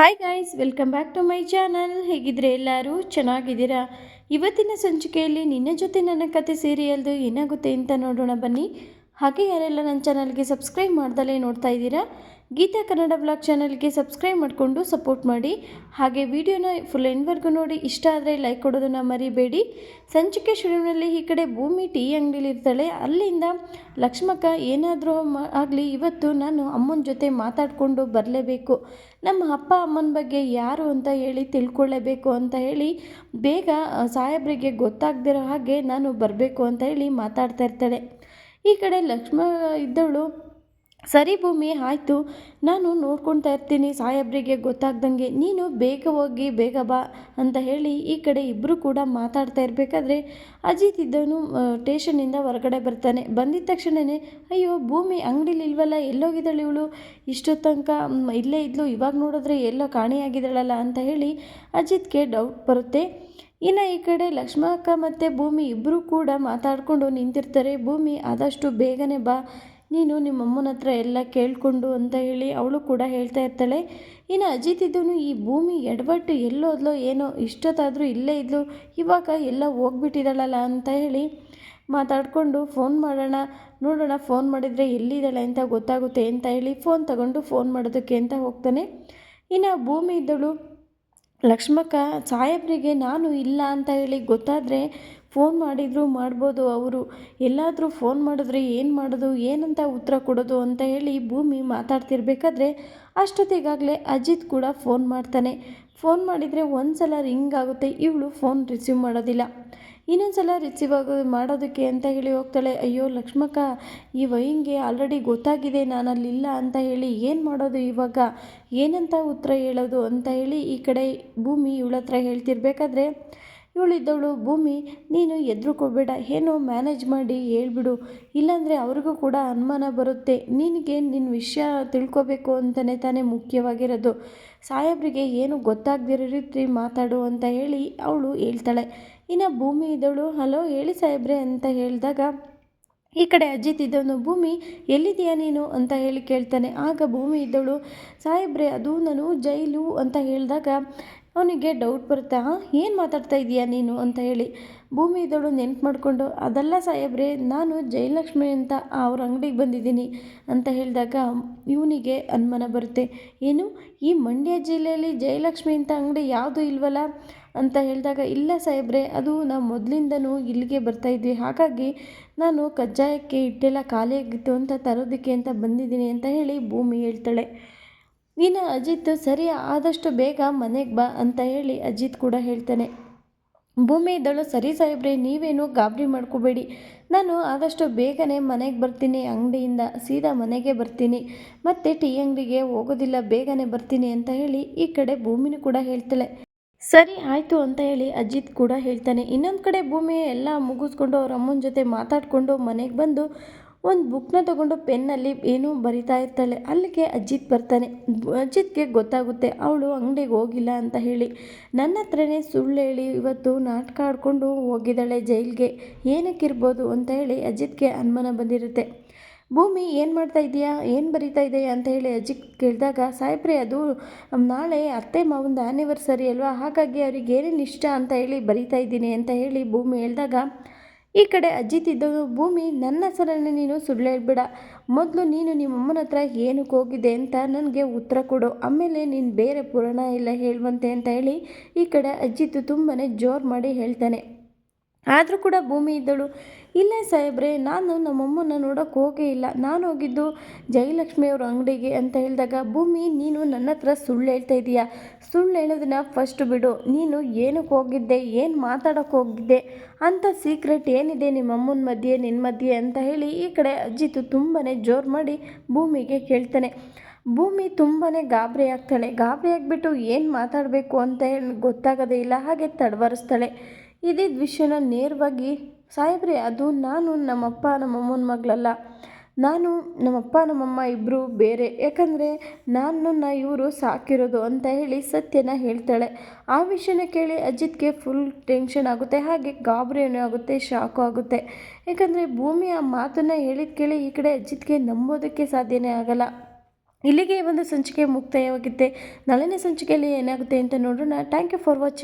Hi guys welcome back to my channel ಹೇಗಿದ್ರೆ ಎಲ್ಲರೂ ಚೆನ್ನಾಗಿದ್ದೀರಾ? ಇವತ್ತಿನ ಸಂಚಿಕೆಯಲ್ಲಿ ನಿನ್ನ ಜೊತೆ ನನ್ನ ಕತೆ ಸೀರಿಯಲ್ದು ಏನಾಗುತ್ತೆ ಅಂತ ನೋಡೋಣ ಬನ್ನಿ. ಹಾಗೆ ಯಾರೆಲ್ಲ ನನ್ನ ಚಾನಲ್ಗೆ ಸಬ್ಸ್ಕ್ರೈಬ್ ಮಾಡ್ದಲೇ ನೋಡ್ತಾ ಇದ್ದೀರಾ ಗೀತಾ ಕನ್ನಡ ಬ್ಲಾಗ್ ಚಾನಲ್ಗೆ ಸಬ್ಸ್ಕ್ರೈಬ್ ಮಾಡಿಕೊಂಡು ಸಪೋರ್ಟ್ ಮಾಡಿ. ಹಾಗೆ ವಿಡಿಯೋನ ಫುಲ್ ಎಂಡ್ವರೆಗೂ ನೋಡಿ. ಇಷ್ಟ ಆದರೆ ಲೈಕ್ ಕೊಡೋದನ್ನು ಮರಿಬೇಡಿ. ಸಂಚಿಕೆ ಶುರುವಿನಲ್ಲಿ ಈ ಕಡೆ ಭೂಮಿ ಟೀ ಅಂಗಡಿಲಿ ಇರ್ತಾಳೆ. ಅಲ್ಲಿಂದ ಲಕ್ಷ್ಮಕ್ಕ ಏನಾದರೂ ಆಗಲಿ, ಇವತ್ತು ನಾನು ಅಮ್ಮನ ಜೊತೆ ಮಾತಾಡಿಕೊಂಡು ಬರಲೇಬೇಕು. ನಮ್ಮ ಅಪ್ಪ ಅಮ್ಮನ ಬಗ್ಗೆ ಯಾರು ಅಂತ ಹೇಳಿ ತಿಳ್ಕೊಳ್ಳೇಬೇಕು ಅಂತ ಹೇಳಿ ಬೇಗ ಸಾಹೇಬರಿಗೆ ಗೊತ್ತಾಗ್ದಿರೋ ಹಾಗೆ ನಾನು ಬರಬೇಕು ಅಂತ ಹೇಳಿ ಮಾತಾಡ್ತಾ ಇರ್ತಾಳೆ. ಈ ಕಡೆ ಲಕ್ಷ್ಮ ಇದ್ದವಳು ಸರಿ ಭೂಮಿ, ಆಯಿತು. ನಾನು ನೋಡ್ಕೊಳ್ತಾ ಇರ್ತೀನಿ. ಸಾಹೇಬ್ರಿಗೆ ಗೊತ್ತಾಗ್ದಂಗೆ ನೀನು ಬೇಗ ಹೋಗಿ ಬೇಗ ಬಾ ಅಂತ ಹೇಳಿ ಈ ಕಡೆ ಇಬ್ಬರು ಕೂಡ ಮಾತಾಡ್ತಾ ಇರಬೇಕಾದ್ರೆ ಅಜಿತ್ ಇದ್ದವನು ಟೇಷನಿಂದ ಹೊರಗಡೆ ಬರ್ತಾನೆ. ಬಂದಿದ್ದ ತಕ್ಷಣವೇ ಅಯ್ಯೋ, ಭೂಮಿ ಅಂಗಡಿಲಿ ಇಲ್ವಲ್ಲ? ಎಲ್ಲೋಗಿದ್ದಾಳೆ ಇವಳು? ಇಷ್ಟೊತ್ತಂಕ ತನಕ ಇಲ್ಲೇ ಇದ್ಲು. ಇವಾಗ ನೋಡಿದ್ರೆ ಎಲ್ಲೋ ಕಾಣೆಯಾಗಿದ್ದಾಳಲ್ಲ ಅಂತ ಹೇಳಿ ಅಜಿತ್ಗೆ ಡೌಟ್ ಬರುತ್ತೆ. ಇನ್ನು ಈ ಕಡೆ ಲಕ್ಷ್ಮಕ್ಕ ಮತ್ತು ಭೂಮಿ ಇಬ್ಬರು ಕೂಡ ಮಾತಾಡಿಕೊಂಡು ನಿಂತಿರ್ತಾರೆ. ಭೂಮಿ ಆದಷ್ಟು ಬೇಗನೆ ಬಾ. ನೀನು ನಿಮ್ಮ ಅಮ್ಮನ ಹತ್ರ ಎಲ್ಲ ಕೇಳಿಕೊಂಡು ಅಂತ ಹೇಳಿ ಅವಳು ಕೂಡ ಹೇಳ್ತಾ ಇರ್ತಾಳೆ. ಇನ್ನು ಅಜಿತ್ ಈ ಭೂಮಿ ಎಡವಟ್ಟು ಎಲ್ಲೋದ್ಲೋ ಏನೋ ಇಷ್ಟೊತ್ತಾದರೂ ಇಲ್ಲೇ ಇದ್ಲು, ಇವಾಗ ಎಲ್ಲ ಹೋಗ್ಬಿಟ್ಟಿದ್ದಾಳಲ್ಲ ಅಂತ ಹೇಳಿ ಮಾತಾಡಿಕೊಂಡು, ಫೋನ್ ಮಾಡೋಣ, ನೋಡೋಣ ಫೋನ್ ಮಾಡಿದರೆ ಎಲ್ಲಿದ್ದಾಳೆ ಅಂತ ಗೊತ್ತಾಗುತ್ತೆ ಅಂತ ಹೇಳಿ ಫೋನ್ ತಗೊಂಡು ಫೋನ್ ಮಾಡೋದಕ್ಕೆ ಅಂತ ಹೋಗ್ತಾನೆ. ಇನ್ನು ಭೂಮಿ ಇದ್ದಳು ಲಕ್ಷ್ಮಕ್ಕ ಸಾಹೇಬ್ರಿಗೆ ನಾನು ಇಲ್ಲ ಅಂತ ಹೇಳಿ ಗೊತ್ತಾದರೆ ಫೋನ್ ಮಾಡಿದರೂ ಮಾಡ್ಬೋದು ಅವರು. ಎಲ್ಲಾದರೂ ಫೋನ್ ಮಾಡಿದ್ರೆ ಏನು ಮಾಡೋದು, ಏನಂತ ಉತ್ತರ ಕೊಡೋದು ಅಂತ ಹೇಳಿ ಭೂಮಿ ಮಾತಾಡ್ತಿರ್ಬೇಕಾದ್ರೆ ಅಷ್ಟೊತ್ತಿಗಾಗಲೇ ಅಜಿತ್ ಕೂಡ ಫೋನ್ ಮಾಡ್ತಾನೆ. ಫೋನ್ ಮಾಡಿದರೆ ಒಂದು ಸಲ ರಿಂಗ್ ಆಗುತ್ತೆ. ಇವಳು ಫೋನ್ ರಿಸೀವ್ ಮಾಡೋದಿಲ್ಲ. ಇನ್ನೊಂದು ಸಲ ರಿಸೀವ್ ಆಗೋ, ಮಾಡೋದಕ್ಕೆ ಅಂತ ಹೇಳಿ ಹೋಗ್ತಾಳೆ, ಅಯ್ಯೋ ಲಕ್ಷ್ಮಕ್ಕ, ಈ ವೈನ್ಗೆ ಆಲ್ರೆಡಿ ಗೊತ್ತಾಗಿದೆ ನಾನು ಅಲ್ಲಿಲ್ಲ ಅಂತ ಹೇಳಿ ಏನು ಮಾಡೋದು ಇವಾಗ? ಏನಂತ ಉತ್ತರ ಹೇಳೋದು? ಅಂತ ಹೇಳಿ ಈ ಕಡೆ ಭೂಮಿ ಇವಳ ಹತ್ರ ಹೇಳ್ತಿರ್ಬೇಕಾದ್ರೆ ಇವಳಿದ್ದವಳು, ಭೂಮಿ, ನೀನು ಎದ್ರುಕೋಬೇಡ, ಏನೋ ಮ್ಯಾನೇಜ್ ಮಾಡಿ ಹೇಳ್ಬಿಡು. ಇಲ್ಲಾಂದರೆ ಅವ್ರಿಗೂ ಕೂಡ ಅನುಮಾನ ಬರುತ್ತೆ. ನಿನಗೆ ನಿನ್ನ ವಿಷಯ ತಿಳ್ಕೊಬೇಕು ಅಂತಲೇ ತಾನೇ ಮುಖ್ಯವಾಗಿರೋದು. ಸಾಹೇಬ್ರಿಗೆ ಏನು ಗೊತ್ತಾಗದಿರೋ ರೀತಿ ಮಾತಾಡು ಅಂತ ಹೇಳಿ ಅವಳು ಹೇಳ್ತಾಳೆ. ಇನ್ನು ಭೂಮಿ ಇದ್ದವಳು, ಹಲೋ, ಹೇಳಿ ಸಾಹೇಬ್ರೆ, ಅಂತ ಹೇಳಿದಾಗ, ಈ ಕಡೆ ಅಜಿತ್ ಇದ್ದವನು, ಭೂಮಿ ಎಲ್ಲಿದೆಯಾ ನೀನು? ಅಂತ ಹೇಳಿ ಕೇಳ್ತಾನೆ. ಆಗ ಭೂಮಿ ಇದ್ದವಳು, ಸಾಹೇಬ್ರೆ, ಅದು ನಾನು ಜೈಲು, ಅಂತ ಹೇಳಿದಾಗ ಅವನಿಗೆ ಡೌಟ್ ಬರುತ್ತೆ, ಹಾಂ, ಏನು ಮಾತಾಡ್ತಾ ಇದೀಯಾ ನೀನು? ಅಂತ ಹೇಳಿ ಭೂಮಿ ಇದ್ದವಳು ನೆನ್ಪು ಮಾಡಿಕೊಂಡು, ಅದಲ್ಲ ಸಾಹೇಬ್ರೆ, ನಾನು ಜಯಲಕ್ಷ್ಮಿ ಅಂತ ಅವ್ರ ಅಂಗಡಿಗೆ ಬಂದಿದ್ದೀನಿ, ಅಂತ ಹೇಳಿದಾಗ ಇವನಿಗೆ ಅನುಮಾನ ಬರುತ್ತೆ. ಏನು, ಈ ಮಂಡ್ಯ ಜಿಲ್ಲೆಯಲ್ಲಿ ಜಯಲಕ್ಷ್ಮಿ ಅಂತ ಅಂಗಡಿ ಯಾವುದೂ ಇಲ್ವಲ್ಲ ಅಂತ ಹೇಳಿದಾಗ, ಇಲ್ಲ ಸಾಹೇಬ್ರೆ, ಅದು ನಾವು ಮೊದಲಿಂದನೂ ಇಲ್ಲಿಗೆ ಬರ್ತಾಯಿದ್ವಿ ಹಾಗಾಗಿ ನಾನು ಕಜ್ಜಾಯಕ್ಕೆ ಇಟ್ಟೆಲ್ಲ ಖಾಲಿಯಾಗಿತ್ತು ಅಂತ ತರೋದಕ್ಕೆ ಅಂತ ಬಂದಿದ್ದೀನಿ, ಅಂತ ಹೇಳಿ ಭೂಮಿ ಹೇಳ್ತಾಳೆ. ಇನ್ನು ಅಜಿತ್, ಸರಿ, ಆದಷ್ಟು ಬೇಗ ಮನೆಗೆ ಬಾ ಅಂತ ಹೇಳಿ ಅಜಿತ್ ಕೂಡ ಹೇಳ್ತಾನೆ. ಭೂಮಿ ಇದ್ದಳು ಸರಿ ಸಾಹೇಬ್ರೆ, ನೀವೇನು ಗಾಬರಿ ಮಾಡ್ಕೋಬೇಡಿ. ನಾನು ಆದಷ್ಟು ಬೇಗನೆ ಮನೆಗೆ ಬರ್ತೀನಿ, ಅಂಗಡಿಯಿಂದ ಸೀದಾ ಮನೆಗೆ ಬರ್ತೀನಿ. ಮತ್ತು ಟೀ ಅಂಗಡಿಗೆ ಹೋಗೋದಿಲ್ಲ, ಬೇಗನೆ ಬರ್ತೀನಿ ಅಂತ ಹೇಳಿ ಈ ಕಡೆ ಭೂಮಿನೂ ಕೂಡ ಹೇಳ್ತಾಳೆ. ಸರಿ, ಆಯಿತು ಅಂತ ಹೇಳಿ ಅಜಿತ್ ಕೂಡ ಹೇಳ್ತಾನೆ. ಇನ್ನೊಂದು ಕಡೆ ಭೂಮಿ ಎಲ್ಲ ಮುಗಿಸ್ಕೊಂಡು ಅವ್ರ ಅಮ್ಮನ ಜೊತೆ ಮಾತಾಡಿಕೊಂಡು ಮನೆಗೆ ಬಂದು ಒಂದು ಬುಕ್ನ ತಗೊಂಡು ಪೆನ್ನಲ್ಲಿ ಏನೋ ಬರಿತಾ ಇರ್ತಾಳೆ. ಅಲ್ಲಿಗೆ ಅಜಿತ್ ಬರ್ತಾನೆ. ಅಜಿತ್ಗೆ ಗೊತ್ತಾಗುತ್ತೆ, ಅವಳು ಅಂಗಡಿಗೆ ಹೋಗಿಲ್ಲ ಅಂತ ಹೇಳಿ. ನನ್ನ ಹತ್ರನೇ ಸುಳ್ಳು ಹೇಳಿ ಇವತ್ತು ನಾಟಕ ಆಡಿಕೊಂಡು ಹೋಗಿದ್ದಾಳೆ ಜೈಲಿಗೆ. ಏನಕ್ಕಿರ್ಬೋದು ಅಂತ ಹೇಳಿ ಅಜಿತ್ಗೆ ಅನುಮಾನ ಬಂದಿರುತ್ತೆ. ಭೂಮಿ, ಏನು ಮಾಡ್ತಾ ಇದೆಯಾ? ಏನು ಬರಿತಾ ಇದೆಯಾ ಅಂತ ಹೇಳಿ ಅಜಿತ್ ಕೇಳಿದಾಗ, ಸಾಹೇಬ್ರೆ, ಅದು ನಾಳೆ ಅತ್ತೆ ಮಾವಂದ ಆ್ಯನಿವರ್ಸರಿ ಅಲ್ವಾ? ಹಾಗಾಗಿ ಅವ್ರಿಗೆ ಏನೇನು ಇಷ್ಟ ಅಂತ ಹೇಳಿ ಬರಿತಾ ಇದ್ದೀನಿ ಅಂತ ಹೇಳಿ ಭೂಮಿ ಹೇಳಿದಾಗ ಈ ಕಡೆ ಅಜ್ಜಿ ಇದ್ದವನು ಭೂಮಿ ನನ್ನ ಹೆಸರನ್ನು ನೀನು ಸುಳ್ಳು ಹೇಳ್ಬೇಡ ಮೊದಲು ನೀನು ನಿಮ್ಮ ಅಮ್ಮನ ಹತ್ರ ಏನಕ್ಕೆ ಹೋಗಿದೆ ಅಂತ ನನಗೆ ಉತ್ತರ ಕೊಡು. ಆಮೇಲೆ ನೀನು ಬೇರೆ ಪುರಾಣ ಎಲ್ಲ ಹೇಳುವಂತೆ ಅಂತ ಹೇಳಿ ಈ ಕಡೆ ಅಜ್ಜಿತು ತುಂಬಾ ಜೋರು ಮಾಡಿ ಹೇಳ್ತಾನೆ. ಆದರೂ ಕೂಡ ಭೂಮಿ ಇದ್ದಳು. ಇಲ್ಲೇ ಸಾಹೇಬ್ರೆ, ನಾನು ನಮ್ಮಮ್ಮನ ನೋಡೋಕೆ ಹೋಗೇ ಇಲ್ಲ. ನಾನು ಹೋಗಿದ್ದು ಜಯಲಕ್ಷ್ಮಿಯವ್ರ ಅಂಗಡಿಗೆ ಅಂತ ಹೇಳಿದಾಗ, ಭೂಮಿ, ನೀನು ನನ್ನ ಹತ್ರ ಸುಳ್ಳು ಹೇಳ್ತಾ ಇದೀಯಾ? ಸುಳ್ಳು ಹೇಳೋದನ್ನ ಫಸ್ಟ್ ಬಿಡು. ನೀನು ಏನಕ್ಕೆ ಹೋಗಿದ್ದೆ? ಏನು ಮಾತಾಡೋಕೆ ಹೋಗಿದ್ದೆ? ಅಂಥ ಸೀಕ್ರೆಟ್ ಏನಿದೆ ನಿಮ್ಮಮ್ಮನ ಮಧ್ಯೆ ನಿನ್ನ ಮಧ್ಯೆ? ಅಂತ ಹೇಳಿ ಈ ಕಡೆ ಅಜ್ಜಿತು ತುಂಬಾ ಜೋರು ಮಾಡಿ ಭೂಮಿಗೆ ಕೇಳ್ತಾನೆ. ಭೂಮಿ ತುಂಬಾ ಗಾಬರಿ ಆಗ್ತಾಳೆ. ಗಾಬರಿ ಆಗಿಬಿಟ್ಟು ಏನು ಮಾತಾಡಬೇಕು ಅಂತ ಹೇಳಿ ಗೊತ್ತಾಗೋದೇ ಇಲ್ಲ. ಹಾಗೆ ತಡವರಿಸ್ತಾಳೆ. ಇದಿದ್ದ ವಿಷಯನ ನೇರವಾಗಿ, ಸಾಹೇಬ್ರೆ, ಅದು ನಾನು, ನಮ್ಮಪ್ಪ, ನಮ್ಮಮ್ಮನ ಮಗಳಲ್ಲ. ನಾನು, ನಮ್ಮಪ್ಪ, ನಮ್ಮಮ್ಮ ಇಬ್ಬರು ಬೇರೆ. ಯಾಕಂದರೆ ನನ್ನನ್ನು ಇವರು ಸಾಕಿರೋದು ಅಂತ ಹೇಳಿ ಸತ್ಯನ ಹೇಳ್ತಾಳೆ. ಆ ವಿಷಯನ ಕೇಳಿ ಅಜಿತ್ಗೆ ಫುಲ್ ಟೆನ್ಷನ್ ಆಗುತ್ತೆ. ಹಾಗೆ ಗಾಬರಿಯೂ ಆಗುತ್ತೆ ಶಾಕು ಆಗುತ್ತೆ. ಯಾಕಂದರೆ ಭೂಮಿ ಆ ಮಾತನ್ನು ಹೇಳಿದ ಕೇಳಿ ಈ ಕಡೆ ಅಜಿತ್ಗೆ ನಂಬೋದಕ್ಕೆ ಸಾಧ್ಯನೇ ಆಗಲ್ಲ. ಇಲ್ಲಿಗೆ ಒಂದು ಸಂಚಿಕೆ ಮುಕ್ತಾಯವಾಗುತ್ತೆ ನಾಳಿನ ಸಂಚಿಕೆಯಲ್ಲಿ ಏನಾಗುತ್ತೆ ಅಂತ ನೋಡೋಣ. Thank you for watching